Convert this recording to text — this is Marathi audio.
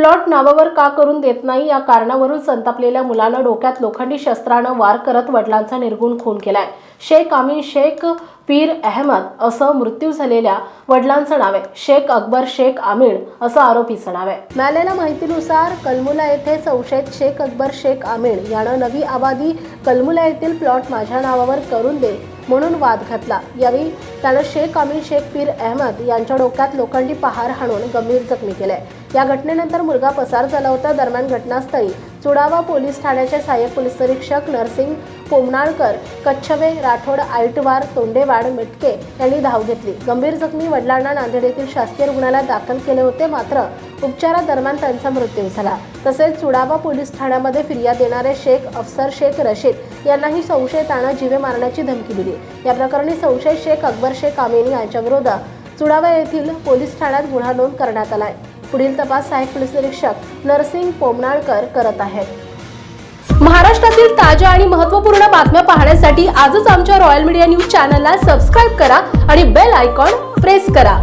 प्लॉट नावावर का करून देत नाही या कारणावरून संतापलेल्या मुलानं डोक्यात लोखंडी शस्त्रानं वार करत वडिलांचा निर्गुण खून केलाय. शेख आमीन शेख पीर अहमद असं मृत्यू झालेल्या वडिलांचं नाव आहे. शेख अकबर शेख आमीण असं आरोपीचं नाव आहे. मिळालेल्या माहितीनुसार कलमुला येथे संशयित शेख अकबर शेख आमीण यानं नवी आबादी कलमुला येथील प्लॉट माझ्या नावावर करून दे म्हणून वाद घातला. यावेळी त्यानं शेख आमीन शेख पीर अहमद यांच्या डोक्यात लोखंडी पहार हाणून गंभीर जखमी केले या घटनेनंतर मुलगा पसार झाला होता. दरम्यान घटनास्थळी चुडावा पोलीस ठाण्याचे सहाय्यक पोलीस निरीक्षक नरसिंग पोमनाळकर कच्छवे राठोड आयटवार तोंडेवाड मिटके यांनी धाव घेतली. गंभीर जखमी वडिलांना नांदेड येथील शासकीय रुग्णालयात दाखल केले होते. मात्र उपचारादरम्यान त्यांचा मृत्यू झाला. तसेच चुडावा पोलीस ठाण्यामध्ये फिर्याद देणारे शेख अफसर शेख रशीद यांनाही संशयितानं जीवे मारण्याची धमकी दिली. या प्रकरणी संशय शेख अकबर शेख आमेनी यांच्याविरोधात चुडावा येथील पोलीस ठाण्यात गुन्हा नोंद करण्यात आलाय. पुढील तपास सहाय्यक पोलीस निरीक्षक नरसिंग पोमनाळकर करत आहेत. महाराष्ट्रातील ताज्या आणि महत्त्वपूर्ण बातम्या पाहण्यासाठी आजच आमच्या रॉयल मीडिया न्यूज चॅनलला सबस्क्राईब करा आणि बेल आयकॉन प्रेस करा.